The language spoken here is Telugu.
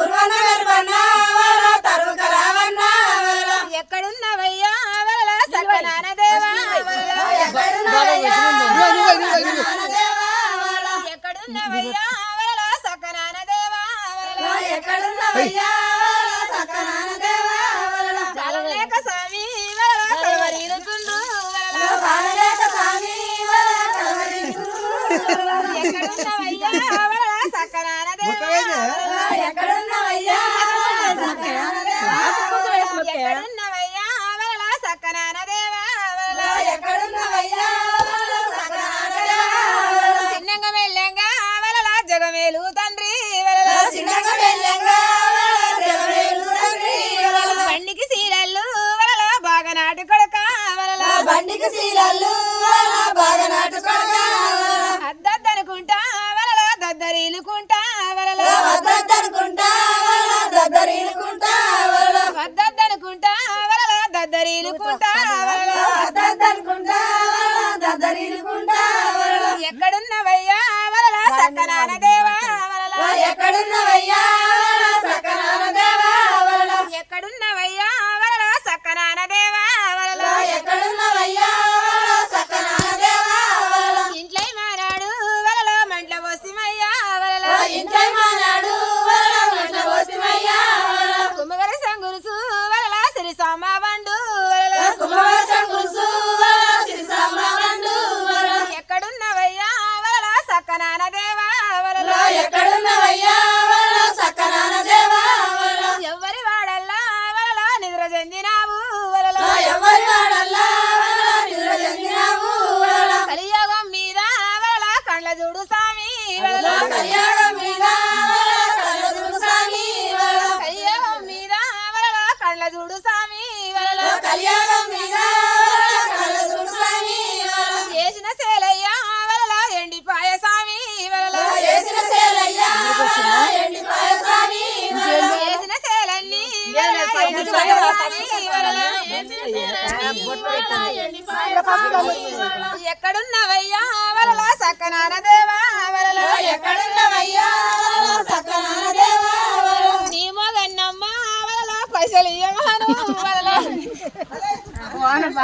ఉరువన్న ఎక్కడున్నవయ్యా సకనానదేవా ఎక్కడున్నవయ్యా దిగశీలలు అలా బాగా చూడు స్వామి చూడు స్వామి చేసిన ఎండిపాయ స్వామి చేసిన చేసిన on about.